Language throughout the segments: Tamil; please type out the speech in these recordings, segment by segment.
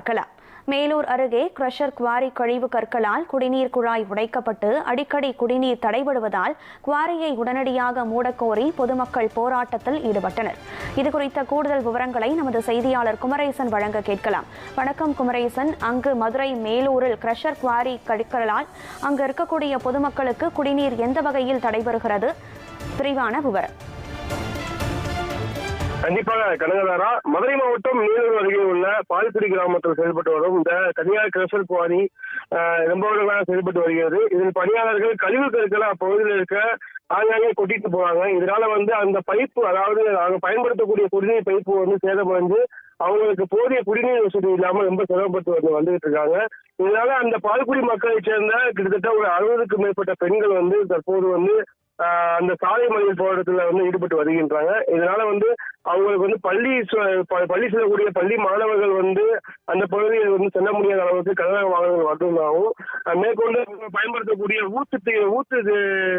பார்க்கலாம். மேலூர் அருகே கிரஷர் குவாரி கழிவு கற்களால் குடிநீர் குழாய் உடைக்கப்பட்டு அடிக்கடி குடிநீர் தடைபடுவதால் குவாரியை உடனடியாக மூடக்கோரி பொதுமக்கள் போராட்டத்தில் ஈடுபட்டனர். இதுகுறித்த கூடுதல் விவரங்களை நமது செய்தியாளர் குமரேசன் வழங்க கேட்கலாம். வணக்கம் குமரேசன். அங்கு மதுரை மேலூரில் கிரஷர் குவாரி கற்களால் அங்கு இருக்கக்கூடிய பொதுமக்களுக்கு குடிநீர் எந்த வகையில் தடைபெறுகிறது விரிவான விவரம். கண்டிப்பாக கனகதாரா. மதுரை மாவட்டம் நீலூர் அருகே உள்ள பால்குடி கிராமத்தில் செயல்பட்டு வரும் இந்த தனியார் கிரசல் குவாரி ஆஹ், ரொம்ப வருடங்களாக செயல்பட்டு வருகிறது. இதில் பணியாளர்கள் கழிவு கருக்களை அப்பகுதியில் இருக்க ஆங்காங்கே கொட்டிட்டு போறாங்க. இதனால வந்து அந்த பைப்பு அதாவது அவங்க பயன்படுத்தக்கூடிய குடிநீர் பைப்பு வந்து சேதமடைந்து அவங்களுக்கு போதிய குடிநீர் வசதி இல்லாமல் ரொம்ப சிரமப்பட்டு வந்து வந்துகிட்டு இருக்காங்க. இதனால அந்த பால்குடி மக்களைச் சேர்ந்த கிட்டத்தட்ட ஒரு அறுபதுக்கும் மேற்பட்ட பெண்கள் வந்து தற்போது வந்து அந்த சாலை மறியல் போராட்டத்தில் வந்து ஈடுபட்டு வருகின்றாங்க. இதனால வந்து அவங்களுக்கு வந்து பள்ளி ப- பள்ளி செல்லக்கூடிய பள்ளி மாணவர்கள் வந்து அந்த பகுதியில் வந்து செல்ல முடியாத அளவுக்கு கனரக வாகனங்கள் வருவதாகவும் மேற்கொண்டு பயன்படுத்தக்கூடிய ஊத்து ஊத்து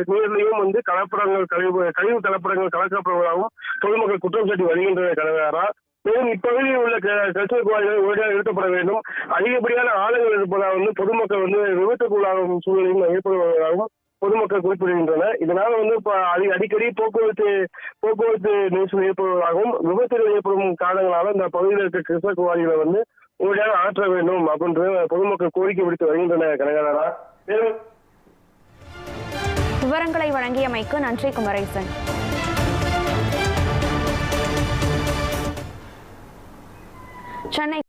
நீர்லையும் வந்து கலப்படங்கள் கழிவு கழிவு கலப்படங்கள் கலக்கப்படுவதாகவும் பொதுமக்கள் குற்றம் சாட்டி வருகின்றன கனகாரா மேலும் இப்பகுதியில் உள்ள கல்ச்சர் குவாரிகள் உடனடியாக நிறுத்தப்பட வேண்டும். அதிகப்படியான ஆளுங்கள் இருப்பதால் வந்து பொதுமக்கள் வந்து விபத்துக்குள்ளாகும் சூழ்நிலையும் ஏற்படுவதாகவும் பொதுமக்கள் குறிப்பிடுகின்றனர் இதனால வந்து அடி- அடிக்கடி போக்குவரத்து போக்குவரத்து நெரிசல் ஏற்படுவதாகவும் விபத்துகள் ஏற்படும் காரணங்களால இந்த பகுதியில் இருக்க கிருஷ்ணகுமாரிகளை வந்து உடனடியாக ஆற்ற வேண்டும் அப்படின்றது பொதுமக்கள் கோரிக்கை விடுத்து வருகின்றனர் கனகராரா மேலும் விவரங்களை வழங்கியமைக்கு நன்றி குமரேசன். சென்னை